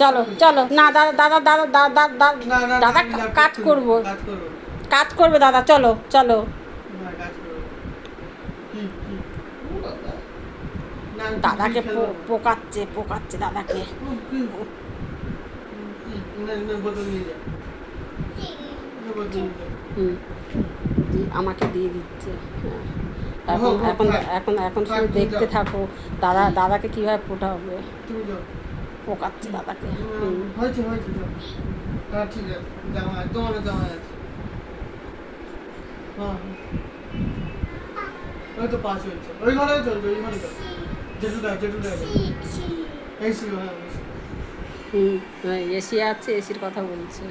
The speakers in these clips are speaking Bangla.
চলো চলো। না দাদা দাদা দাদা দাদা দাদা দাদা কাজ করব। কাজ করব। দাদা চলো চলো। দাদাকে পোকাচ্ছে পোকাচ্ছে দাদাকে। আমাকে দিয়ে দিচ্ছে। হ্যাঁ। এখন এখন এখন এখন শুধু দেখতে থাকো। দাদা দাদাকে কীভাবে তুমি যাও। পোকাচ্ছে দাদাকে হয়েছে হয়েছে। হ্যাঁ ঠিক আছে জামা তোমার জামা আছে। হ্যাঁ। ওই তো পাঁচ হয়েছে। ওই ঘরে চলছে ওই ঘরে চলছে। জেঠুটা জেঠুটা এসি হ্যাঁ হুম এসি আছে এসির কথা বলছে।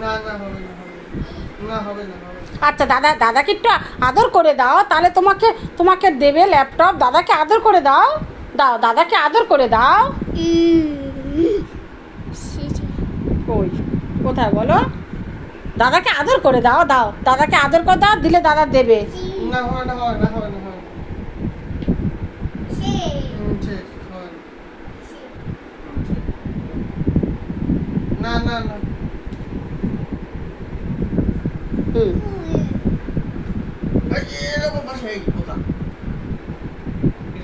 না না হবে না হবে না। না হবে না হবে না। আচ্ছা দাদা দাদাকে একটু আদর করে দাও তাহলে তোমাকে তোমাকে দেবে ল্যাপটপ। দাদাকে আদর করে দাও। দাও দাদাকে আদর করে দাও কই কোথায় বলো দাদাকে আদর করে দাও দাও দাদাকে আদর করে দাও দিলে দাদা দেবে না না না হবে না না না। হুম এই বোকা এরকম বসে এই এইরকম বসে হ্যাঁ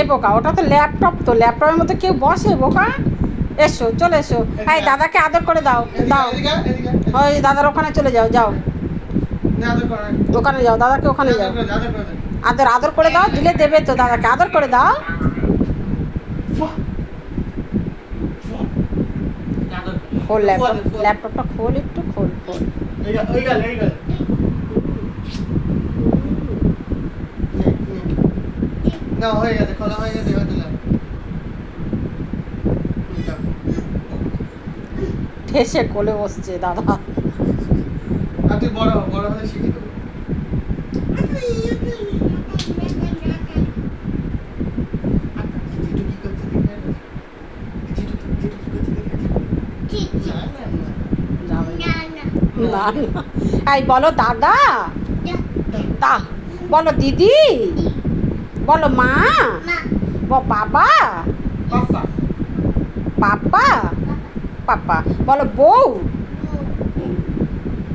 এ বোকা ওটা তো ল্যাপটপ তো ল্যাপটপের মধ্যে কেউ বসে বোকা? এসো চলে এসো। এই দাদাকে আদর করে দাও দাও। ওই দাদার ওখানে চলে যাও যাও। না, আদর করো না। ওখানে যাও দাদাকে ওখানে যাও। আদর আদর করে দাও দিলে দেবে তো দাদাকে। আদর করে দাও বাহ। বাহ। আদর করো। খোল ল্যাপটপ। ল্যাপটপটা খোল একটু খোল খোল। নে, হয়ে গেছে খোলা হয়ে গেছে এবার ঠেসে কোলে বসছে দাদা আর তুই বড় বড় হলে শিখে দেবো যাবে না না এই বলো দাদা। দা বলো দিদি। বলো মা। ব- বাবা। পাপা, পাপা? পাপা। বলো বউ।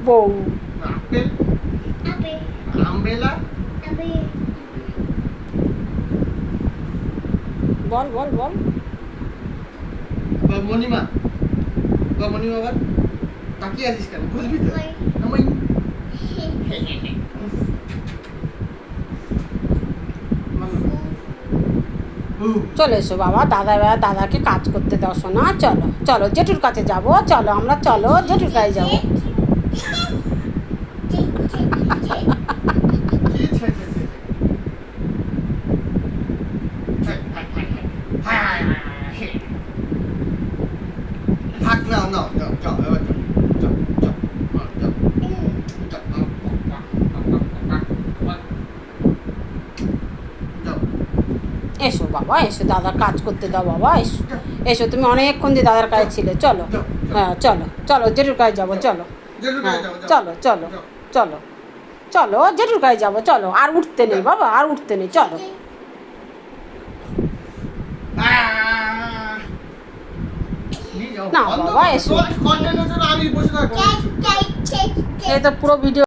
বউ। আপেল, আমবেলা, বল বল বল। বা মণিমা। বা মণিমা আবার তাকিয়ে আছিস কেন? বলবি তো? উ, চলে এসো বাবা দাদা দাদাকে কাজ করতে দাও শোনা চলো চলো জেঠুর কাছে যাব চলো আমরা চলো জেঠুর কাছে যাব। থাক, নাও, নাও, যাও, যাও, এবার যাও, যাও, যাও, হ্যাঁ, যাও, যাও, হ্যাঁ, যাও, এসো বাবা এসো দাদার কাজ করতে দাও বাবা এসো। এসো তুমি অনেকক্ষণ দিয়ে দাদার কাছে ছিলে চলো। হ্যাঁ চলো চলো জেঠুর কাছে যাব চলো। হ্যাঁ। চলো চলো চলো। চলো জেঠুর কাছে যাব চলো আর উঠতে নেই বাবা আর উঠতে নেই চলো। না, বাবা, এসো। এই তো পুরো ভিডিও